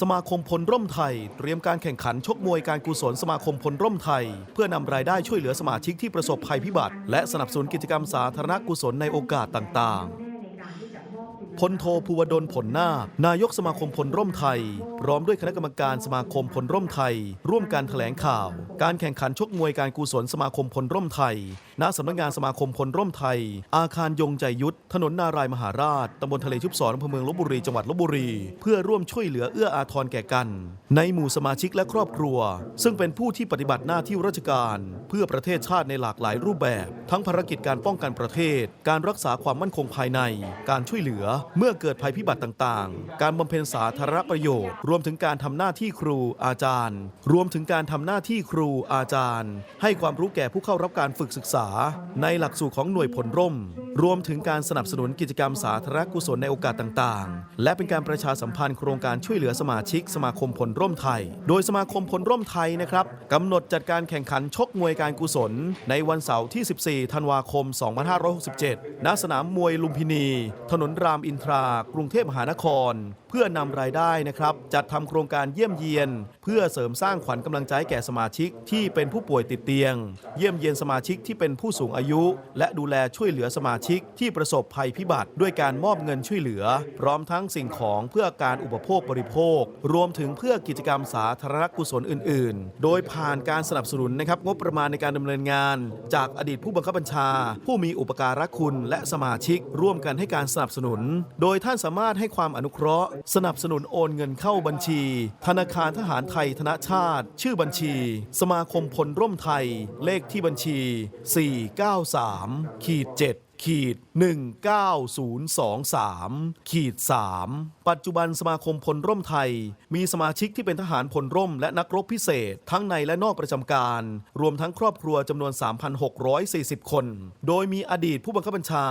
สมาคมพลร่มไทย เตรียมการแข่งขันชกมวยการกุศลสมาคมพลร่มไทย เพื่อนำรายได้ช่วยเหลือสมาชิกที่ประสบภัยพิบัติ และสนับสนุนกิจกรรมสาธารณกุศลในโอกาสต่างๆ พลโทภูวดลผลนาคนายกสมาคมพลร่มไทย พร้อมด้วยคณะกรรมการสมาคมพลร่มไทย ร่วมการแถลงข่าว การแข่งขันชกมวยการกุศลสมาคมพลร่มไทย ณสำนักงานสมาคมพลร่มไทย อาคารยงใจยุทธถนนนารายมหาราชตำบลทะเลชุบศรอำเภอเมืองลบบุรีจังหวัดลบบุรี เพื่อร่วมช่วยเหลือเอื้ออาทรแก่กัน ในหมู่สมาชิกและครอบครัว ซึ่งเป็นผู้ที่ปฏิบัติหน้าที่ราชการ เพื่อประเทศชาติในหลากหลายรูปแบบ ทั้งภารกิจการป้องกันประเทศ การรักษาความมั่นคงภายใน การช่วยเหลือเมื่อเกิดภัยพิบัติต่างๆ การบำเพ็ญสาธารณประโยชน์ รวมถึงการทำหน้าที่ครูอาจารย์ รวมถึงการทำหน้าที่ครูอาจารย์ ให้ความรู้แก่ผู้เข้ารับการฝึกศึกษา ในหลักสูตรของหน่วยผลร่ม รวมถึงการสนับสนุนกิจกรรมสาธารณกุศลในโอกาสต่างๆ และเป็นการประชาสัมพันธ์โครงการช่วยเหลือสมาชิกสมาคมพลร่มไทย โดยสมาคมพลร่มไทยนะครับกำหนดจัดการแข่งขันชกมวยการกุศล ในวันเสาร์ที่ 14 ธันวาคม 2567 ณ สนามมวยลุมพินี ถนนรามอินทรากรุงเทพมหานครเพื่อนำรายได้นะครับจัดทำโครงการเยี่ยมเยียน เพื่อเสริมสร้างขวัญกำลังใจแก่สมาชิกที่เป็นผู้ป่วยติดเตียง เยี่ยมเยียนสมาชิกที่เป็นผู้สูงอายุ และดูแลช่วยเหลือสมาชิกที่ประสบภัยพิบัติ ด้วยการมอบเงินช่วยเหลือ พร้อมทั้งสิ่งของเพื่อการอุปโภคบริโภค รวมถึงเพื่อกิจกรรมสาธารณกุศลอื่น ๆ โดยผ่านการสนับสนุนนะครับงบประมาณในการดำเนินงาน จากอดีตผู้บังคับบัญชา ผู้มีอุปการะคุณและสมาชิก ร่วมกันให้การสนับสนุน โดยท่านสามารถให้ความอนุเคราะห์สนับสนุนโอนเงินเข้าบัญชี ธนาคารทหารไทยธนชาติ ชื่อบัญชี สมาคมพลร่มไทย เลขที่บัญชี 493ขีด7 ขีด19023 ขีด 3 ปัจจุบันสมาคมพลร่มไทย มีสมาชิกที่เป็นทหารพลร่มและนักรบพิเศษ ทั้งในและนอกประจำการ รวมทั้งครอบครัวจำนวน 3,640 คน โดยมีอดีตผู้บังคับบัญชา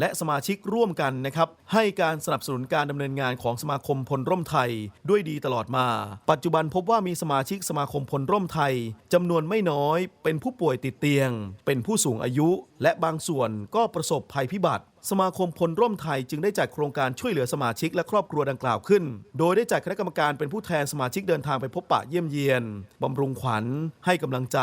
และสมาชิกร่วมกันนะครับ ให้การสนับสนุนการดำเนินงานของสมาคมพลร่มไทยด้วยดีตลอดมา ปัจจุบันพบว่ามีสมาชิกสมาคมพลร่มไทยจำนวนไม่น้อย เป็นผู้ป่วยติดเตียง เป็นผู้สูงอายุ และบางส่วนก็ประสบภัยพิบัติ สมาคมพลร่มไทยจึงได้จัดโครงการช่วยเหลือสมาชิกและครอบครัวดังกล่าวขึ้น โดยได้จัดคณะกรรมการเป็นผู้แทนสมาชิกเดินทางไปพบปะเยี่ยมเยียน บำรุงขวัญ ให้กำลังใจ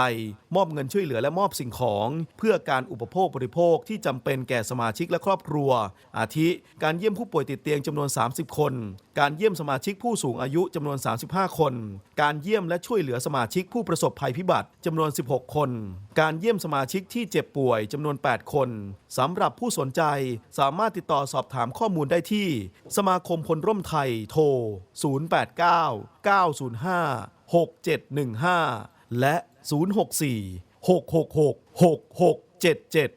มอบเงินช่วยเหลือและมอบสิ่งของ เพื่อการอุปโภคบริโภคที่จำเป็นแก่สมาชิกและครอบครัว อาทิ การเยี่ยมผู้ป่วยติดเตียงจำนวน 30 คน การเยี่ยมสมาชิกผู้สูงอายุจำนวน 35 คน การเยี่ยมและช่วยเหลือสมาชิกผู้ประสบภัยพิบัติจำนวน 16 คน การเยี่ยมสมาชิกที่เจ็บป่วยจำนวน 8 คนสำหรับผู้สนใจสามารถติดต่อสอบถามข้อมูลได้ที่ สมาคมพลร่มไทยโทร 089 905 6715 และ 064 666 6677